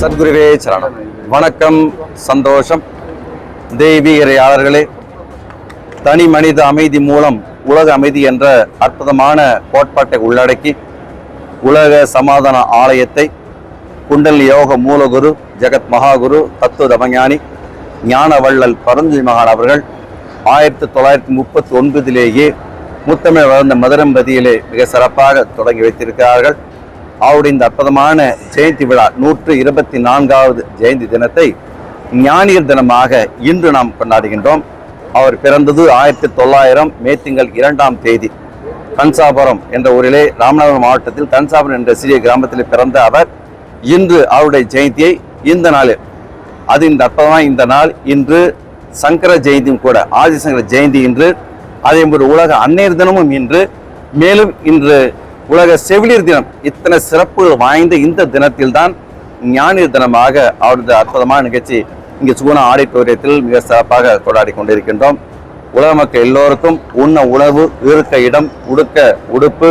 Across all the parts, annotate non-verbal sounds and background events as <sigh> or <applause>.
சத்குருவே சரணம். வணக்கம் சந்தோஷம். தெய்வீகரையாளர்களே தனி மனித அமைதி மூலம் உலக அமைதி என்ற அற்புதமான கோட்பாட்டை உள்ளடக்கி உலக சமாதான ஆலயத்தை குண்டல் யோக மூலகுரு ஜெகத் மகாகுரு தத்துவ தமஞானி ஞானவள்ளல் பரஞ்சு மகான் அவர்கள் ஆயிரத்தி தொள்ளாயிரத்தி முப்பத்தி ஒன்பதிலேயே முத்தமிழ் வளர்ந்த மதுரம்பதியிலே மிக சிறப்பாக தொடங்கி வைத்திருக்கிறார்கள். அவருடைய இந்த அற்புதமான ஜெயந்தி விழா நூற்று இருபத்தி நான்காவது ஜெயந்தி தினத்தை ஞானியர் தினமாக இன்று நாம் கொண்டாடுகின்றோம். அவர் பிறந்தது ஆயிரத்தி தொள்ளாயிரம் மே திங்கள் இரண்டாம் தேதி. கன்சாபுரம் என்ற ஊரிலே ராமநாதபுரம் மாவட்டத்தில் கன்சாபுரம் என்ற சிறிய கிராமத்தில் பிறந்த அவர் இன்று அவருடைய ஜெயந்தியை இந்த நாளில் அது இந்த அற்புதமான இந்த நாள் இன்று சங்கர ஜெயந்தியும் கூட ஆதிசங்கர ஜெயந்தி இன்று அதே போன்று உலக அன்னையர் தினமும் இன்று மேலும் இன்று உலக செவிலியர் தினம். இத்தனை சிறப்புகள் வாய்ந்த இந்த தினத்தில்தான் ஞானியர் தினமாக அவரது அற்புதமான நிகழ்ச்சி இங்கே சுகுணா ஆடிட்டோரியத்தில் மிக சிறப்பாக கொண்டாடி கொண்டிருக்கின்றோம். உலக மக்கள் எல்லோருக்கும் உண்ண உணவு இருக்க இடம் உடுக்க உடுப்பு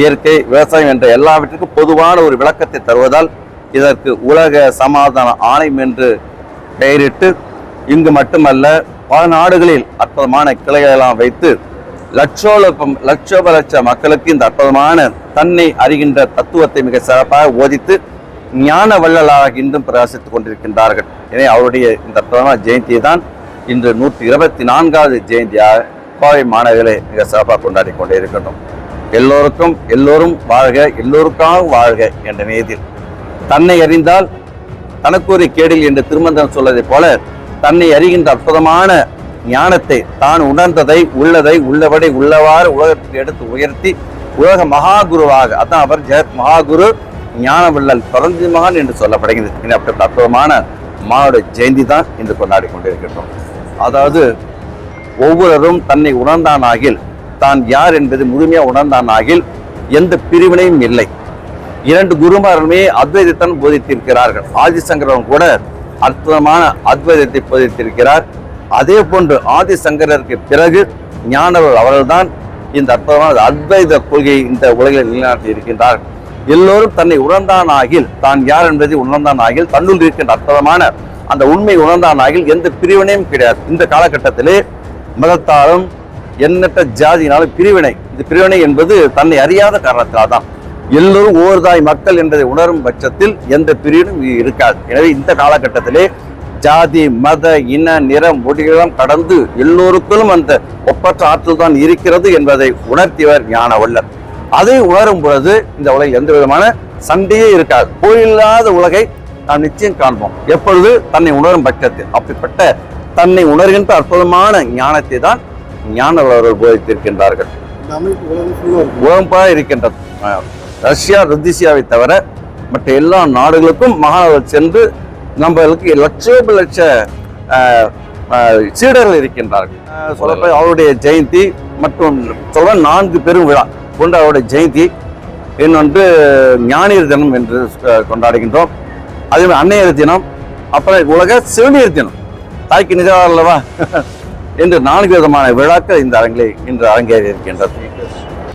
இயற்கை விவசாயம் என்ற எல்லாவற்றிற்கும் பொதுவான ஒரு விளக்கத்தை தருவதால் இதற்கு உலக சமாதான ஆணையம் என்று பெயரிட்டு இங்கு மட்டுமல்ல பல நாடுகளில் அற்புதமான கிளைகளெல்லாம் வைத்து லட்சோலப்பம் லட்சோப லட்ச மக்களுக்கு இந்த அற்புதமான தன்னை அறிகின்ற தத்துவத்தை மிக சிறப்பாக ஓதித்து ஞான வள்ளலாக இன்றும் பிரகாசித்துக் கொண்டிருக்கின்றார்கள். எனவே அவருடைய இந்த அற்புதமான ஜெயந்தியை தான் இன்று நூற்றி இருபத்தி நான்காவது ஜெயந்தியாக கோவை மாணவர்களை மிக சிறப்பாக கொண்டாடி கொண்டே இருக்கின்றோம் எல்லோருக்கும் எல்லோரும் வாழ்க எல்லோருக்காக வாழ்க என்ற நேதில் தன்னை அறிந்தால் தனக்குரிய கேடில் என்று திருமந்தம் சொல்வதைப் போல தன்னை அறிகின்ற அற்புதமான ஞானத்தை தான் உணர்ந்ததை உள்ளதை உள்ளபடி உள்ளவாறு உலகத்தில் எடுத்து உயர்த்தி உலக மகாகுருவாக அதான் அவர் ஜெகத் மகாகுரு ஞானவில்லல் பரந்தி மகான் என்று சொல்லப்படுகிறது. அப்படி அற்புதமான மானோட ஜெயந்தி தான் இன்று கொண்டாடி கொண்டிருக்கின்றோம். அதாவது ஒவ்வொருவரும் தன்னை உணர்ந்தானாகில் தான் யார் என்பது முழுமையாக உணர்ந்தானாகில் எந்த பிரிவினையும் இல்லை. இரண்டு குருமார்களுமே அத்வைதத்தான் போதித்திருக்கிறார்கள். ஆதிசங்கரவன் கூட அற்புதமான அத்வைதத்தை போதித்திருக்கிறார். அதே போன்று ஆதிசங்கரருக்கு பிறகு ஞானவர் அவர்கள்தான் இந்த அற்புதமான அத்வைத கொள்கையை இந்த உலகில் நிலைநாட்டி இருக்கின்றார். எல்லோரும் தன்னை உணர்ந்தானாகில் தான் யார் என்பதை உணர்ந்தானாகில் தன்னுள் இருக்கின்ற அற்புதமான அந்த உண்மை உணர்ந்தானாகில் எந்த பிரிவினையும் கிடையாது. இந்த காலகட்டத்திலே மதத்தாலும் எண்ணற்ற ஜாதியினாலும் பிரிவினை இந்த பிரிவினை என்பது தன்னை அறியாத காரணத்தினால் தான் எல்லோரும் ஓர்தாய் மக்கள் என்பதை உணரும் பட்சத்தில் எந்த பிரிவினும் இருக்காது. எனவே இந்த காலகட்டத்திலே ஜாதி மத இன நிற மொழிகளும் கடந்து எல்லோருக்கும் அந்த ஒப்பற்ற ஆற்றல் தான் இருக்கிறது என்பதை உணர்த்தியவர் ஞானவல்லர். அதை உணரும் பொழுது இந்த உலகில் எந்த விதமான சண்டையே இருக்காது. போயில்லாத உலகை நாம் நிச்சயம் காண்போம். எப்பொழுது? தன்னை உணரும் பட்சத்தில். அப்படிப்பட்ட தன்னை உணர்கின்ற அற்புதமான ஞானத்தை தான் ஞானவர்கள் போதித்திருக்கின்றார்கள். இந்த இருக்கின்றது. ரஷ்யா ருத்திசியாவை தவிர மற்ற எல்லா நாடுகளுக்கும் மகானவர் சென்று நம்மளுக்கு லட்சோப லட்ச சீடர்கள் இருக்கின்றார்கள். சொல்லப்போய் அவருடைய ஜெயந்தி மற்றும் சொல்ல நான்கு பெரும் விழா ஒன்று அவருடைய ஜெயந்தி இன்னொன்று ஞானியர் தினம் என்று கொண்டாடுகின்றோம். அதே மாதிரி அன்னையர் தினம் அப்புறம் உலக சிவனியர் தினம். தாய்க்கு நிஜம் அல்லவா? <laughs> என்று நான்கு விதமான விழாக்கள் இந்த அரங்கிலே இன்று அரங்கேறி இருக்கின்றது